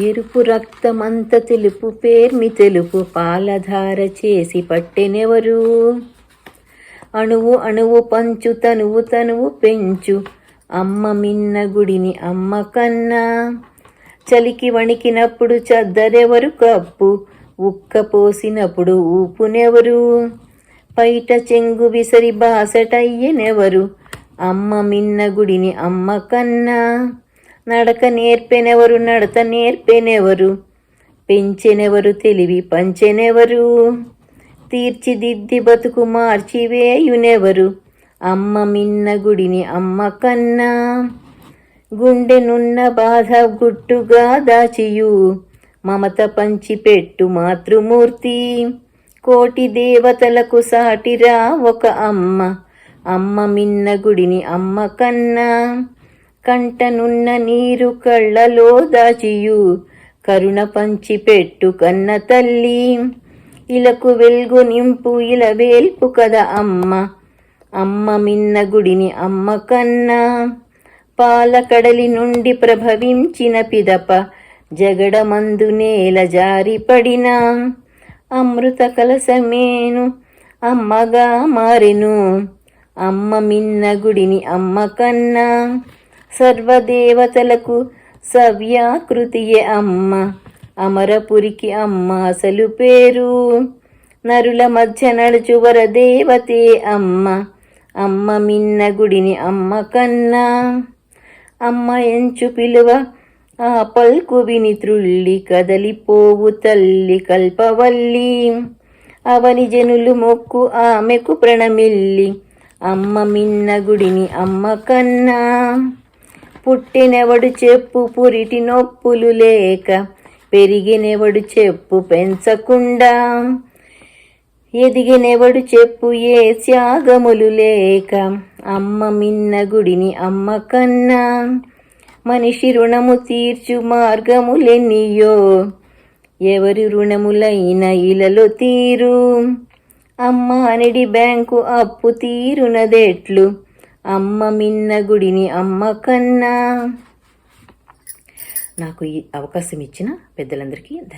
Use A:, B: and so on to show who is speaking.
A: ఎరుపు రక్తమంత తెలుపు పేర్మి తెలుపు పాలధార చేసి పట్టెనెవరు? అణువు అణువు పంచు తనువు తనువు పెంచు. అమ్మ మిన్న గుడిని అమ్మ కన్నా. చలికి వణికినప్పుడు చద్దరెవరు కప్పు? ఉక్క పోసినప్పుడు ఊపునెవరు? పైట చెంగు విసరి బాసటయ్యనెవరు? అమ్మ మిన్న గుడిని అమ్మ కన్నా. నడక నేర్పెనెవరు? నడత నేర్పెనెవరు? పెంచెనెవరు? తెలివి పంచెనెవరు? తీర్చిదిద్ది బతుకు మార్చివేయునెవరు? అమ్మ మిన్న గుడిని అమ్మ కన్నా గుండెనున్న బాధ గుట్టుగా దాచియు. మమత పంచిపెట్టు మాతృమూర్తి. కోటి దేవతలకు సాటిరా ఒక అమ్మ. అమ్మ మిన్న గుడిని అమ్మ కన్నా కంటనున్న నీరు కళ్ళలో దాచియు. కరుణ పంచిపెట్టు కన్న తల్లి. ఇలకు వెల్గు నింపు ఇల వేల్పు కదా అమ్మ. అమ్మ మిన్న గుడిని అమ్మ కన్నా. పాలకడలి నుండి ప్రభవించిన పిదప. జగడమందు నేల జారిపడిన అమృత కలసమేను అమ్మగా మారెను. అమ్మ మిన్న గుడిని అమ్మ కన్నా. సర్వదేవతలకు సవ్యాకృతియే అమ్మ. అమరపురికి అమ్మ అసలు పేరు. నరుల మధ్య నడుచు వరదేవతే అమ్మ. అమ్మ మిన్న గుడిని అమ్మ కన్నా. అమ్మ ఎంచు పిలువ ఆ పల్కు విని త్రుళ్ళి కదలిపోవు తల్లి కల్పవల్లి. అవని జనులు మొక్కు ఆమెకు ప్రణమిల్లి. అమ్మ మిన్న గుడిని అమ్మ కన్నా. పుట్టినెవడు చెప్పు పురిటి నొప్పులు లేక పెరిగినెవడు చెప్పు పెంచకుండా. ఎదిగినెవడు చెప్పు ఏ త్యాగములు లేక అమ్మ మిన్న గుడిని అమ్మ కన్నా. మనిషి రుణము తీర్చు మార్గములెన్నియో ఎవరి రుణములైన ఇలలో తీరు. అమ్మ అనిడి బ్యాంకు అప్పు తీరునదెట్లు అమ్మ మిన్న గుడిని అమ్మ కన్నా. నాకు ఈ అవకాశం ఇచ్చిన పెద్దలందరికీ ధన్యవాదాలు.